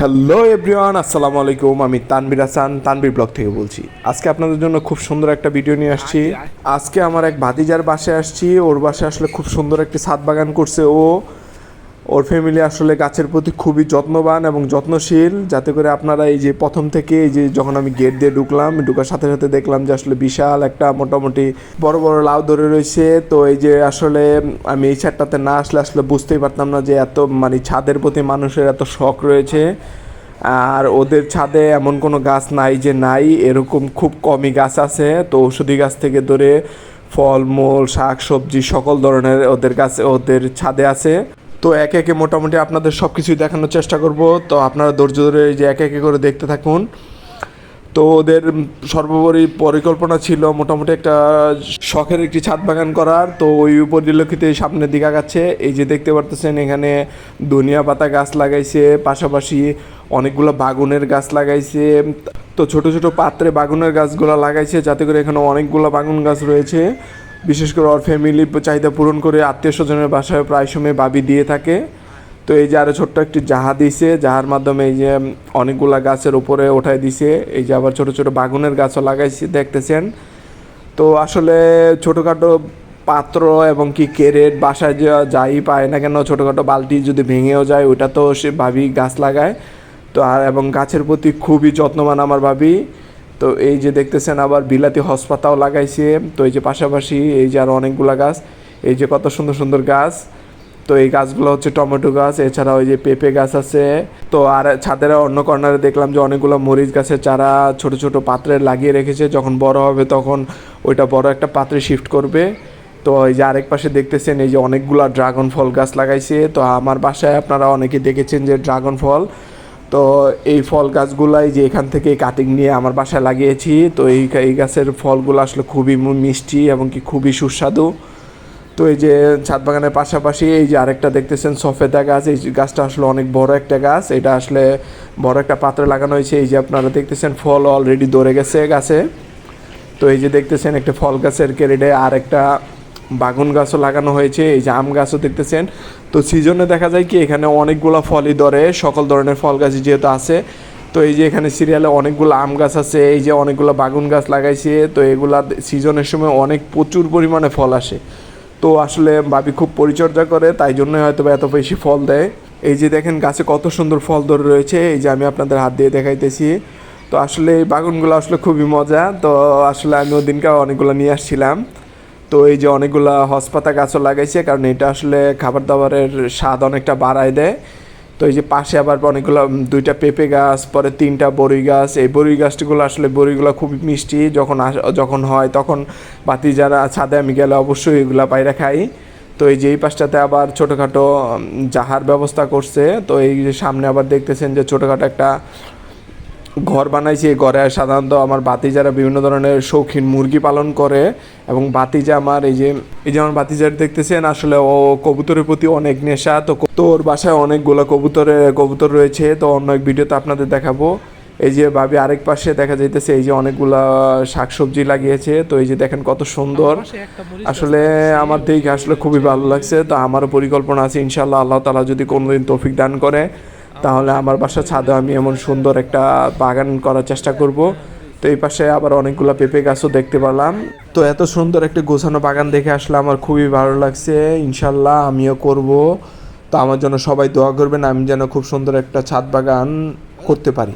Hello everyone আসসালামু আলাইকুম। আমি তানবির হাসান তানবির ব্লগ থেকে বলছি। আজকে আপনাদের জন্য খুব সুন্দর একটা ভিডিও নিয়ে আসছি। আজকে আমার এক ভাতিজার বাসায় আসছি। ওর বাসায় আসলে খুব সুন্দর একটি ছাদ বাগান করছে ও। ওর ফ্যামিলি আসলে গাছের প্রতি খুবই যত্নবান এবং যত্নশীল। যাতে করে আপনারা এই যে প্রথম থেকে এই যে যখন আমি গেট দিয়ে ঢুকলাম, ঢুকার সাথে সাথে দেখলাম যে আসলে বিশাল একটা মোটামুটি বড় বড় লাউ ধরে রয়েছে। তো এই যে আসলে আমি এই ছাদটাতে না আসলে আসলে বুঝতেই পারতাম না যে এত মানে ছাদের প্রতি মানুষের এত শখ রয়েছে। আর ওদের ছাদে এমন কোনো গাছ নাই যে নাই, এরকম খুব কমই গাছ আছে। তো ঔষধি গাছ থেকে ধরে ফলমূল শাক, সবজি সকল ধরনের ওদের কাছে ওদের ছাদে আছে। তো একে একে মোটামুটি আপনাদের সব কিছুই দেখানোর চেষ্টা করব। তো আপনারা ধৈর্য ধরে যে একে একে করে দেখতে থাকুন। তো ওদের সর্বোপরি পরিকল্পনা ছিল মোটামুটি একটা শখের একটি ছাদ বাগান করার। তো ওই পরিলক্ষিত সামনের দিকে আগাচ্ছে। এই যে দেখতে পারতেছেন এখানে ধনিয়া পাতা গাছ লাগাইছে, পাশাপাশি অনেকগুলো বাগুনের গাছ লাগাইছে। তো ছোট ছোট পাত্রে বাগুনের গাছগুলো লাগাইছে, যাতে করে এখানে অনেকগুলো বাগুন গাছ রয়েছে। বিশেষ করে ওর ফ্যামিলি চাহিদা পূরণ করে আত্মীয় স্বজনের বাসায় প্রায় সময় বাবি দিয়ে থাকে। তো এই যে আরও ছোট্ট একটি জাহা দিছে যাহার মাধ্যমে এই যে অনেকগুলা গাছের উপরে ওঠাই দিছে। এই যে আবার ছোট ছোট বাগুনের গাছও লাগাইছে, দেখতেছেন। তো আসলে ছোটোখাটো পাত্র এবং কি কেরেট বাসায় যাই পায় না কেন ছোটোখাটো বালতি যদি ভেঙেও যায় ওটা তো সে ভাবি গাছ লাগায়। তো আর, এবং গাছের প্রতি খুবই যত্নবান আমার ভাবি তো এই যে দেখতেছেন আবার বিলাতি হসপাতাও লাগাইছে। তো এই যে পাশাপাশি এই যে আরও অনেকগুলা গাছ, এই যে কত সুন্দর সুন্দর গাছ। তো এই গাছগুলো হচ্ছে টমেটো গাছ, এছাড়া ওই যে পেঁপে গাছ আছে। তো আর ছাদের অন্য কর্নারে দেখলাম যে অনেকগুলো মরিচ গাছের চারা ছোট ছোট পাত্রে লাগিয়ে রেখেছে। যখন বড় হবে তখন ওইটা বড় একটা পাত্রে শিফট করবে। তো এই যে আরেক পাশে দেখতেছেন এই যে অনেকগুলা ড্রাগন ফল গাছ লাগাইছে। তো আমার বাসায় আপনারা অনেকে দেখেছেন যে ড্রাগন ফল তো এই ফল গাছগুলাই যে এখান থেকে কাটিং নিয়ে আমার বাসায় লাগিয়েছি, তো এই এই গাছের ফলগুলো আসলে খুবই মিষ্টি এবং কি খুবই সুস্বাদু। তো এই যে ছাদ বাগানের পাশাপাশি এই যে আরেকটা দেখতেছেন সফেদা গাছ, এই গাছটা আসলে অনেক বড় একটা গাছ, এটা আসলে বড় একটা পাত্রে লাগানো হয়েছে। এই যে আপনারা দেখতেছেন ফল অলরেডি ধরে গেছে গাছে। তো এই যে দেখতেছেন একটা ফল গাছের কেরেডে আর একটা বাগুন গাছও লাগানো হয়েছে, এই যে আম গাছও দেখতেছেন। তো সিজনে দেখা যায় কি, এখানে অনেকগুলো ফলই ধরে, সকল ধরনের ফল গাছ যেহেতু আছে। তো এই যে এখানে সিরিয়ালে অনেকগুলো আম গাছ আছে, এই যে অনেকগুলো বাগুন গাছ লাগাইছে, তো এগুলা সিজনের সময় অনেক প্রচুর পরিমাণে ফল আসে। তো আসলে ভাবি খুব পরিচর্যা করে, তাই জন্যই হয়তো এত বেশি ফল দেয়। এই যে দেখেন, গাছে কত সুন্দর ফল ধরে রয়েছে, এই যে আমি আপনাদের হাত দিয়ে দেখাইতেছি। তো আসলে এই বাগুনগুলো আসলে খুবই মজা, তো আসলে আমি ওদিনকে অনেকগুলো নিয়ে আসছিলাম। তো এই যে অনেকগুলা হসপাতা গাছও লাগাইছে, কারণ এটা আসলে খাবার দাবারের স্বাদ অনেকটা বাড়ায় দেয়। তো এই যে পাশে আবার অনেকগুলো দুইটা পেঁপে গাছ, পরে তিনটা বড়ি গাছ। এই বড়ি গাছগুলো আসলে বড়িগুলো খুবই মিষ্টি। যখন যখন হয় তখন বাতি যারা ছাদে, আমি গেলে অবশ্যই এগুলা বাইরে খাই। তো এই যে এই পাশটাতে আবার ছোটোখাটো জাহার ব্যবস্থা করছে। তো এই যে সামনে আবার দেখতেছেন যে ছোটোখাটো একটা ঘর বানাইছি এই ঘরে সাধারণত আমার বাতিজারা বিভিন্ন ধরনের শৌখিন মুরগি পালন করে এবং বাতিজা আমার এই যে এই যে আমার বাতিজার দেখতেছেন আসলে ও কবুতরের প্রতি অনেক নেশা। তো ক- তো ওর বাসায় অনেকগুলো কবুতরে কবুতর রয়েছে তো অন্য এক ভিডিওতে আপনাদের দেখাবো। এই যে ভাবি আরেক পাশে দেখা যাইতেছে এই যে অনেকগুলা শাকসবজি লাগিয়েছে। তো এই যে দেখেন কত সুন্দর। আসলে আমার দেখে আসলে খুবই ভালো লাগছে। তো আমারও পরিকল্পনা আছে ইনশাল্লাহ আল্লাহ তালা যদি কোনোদিন তৌফিক দান করে। তাহলে আমার বাসা ছাদে আমি এমন সুন্দর একটা বাগান করার চেষ্টা করব। তো এই পাশে আবার অনেকগুলো পেঁপে গাছও দেখতে পেলাম। তো এত সুন্দর একটা গোছানো বাগান দেখে আসলে আমার খুবই ভালো লাগছে। ইনশাল্লাহ আমিও করব। তো আমার জন্য সবাই দোয়া করবেন, আমি যেন খুব সুন্দর একটা ছাদ বাগান করতে পারি।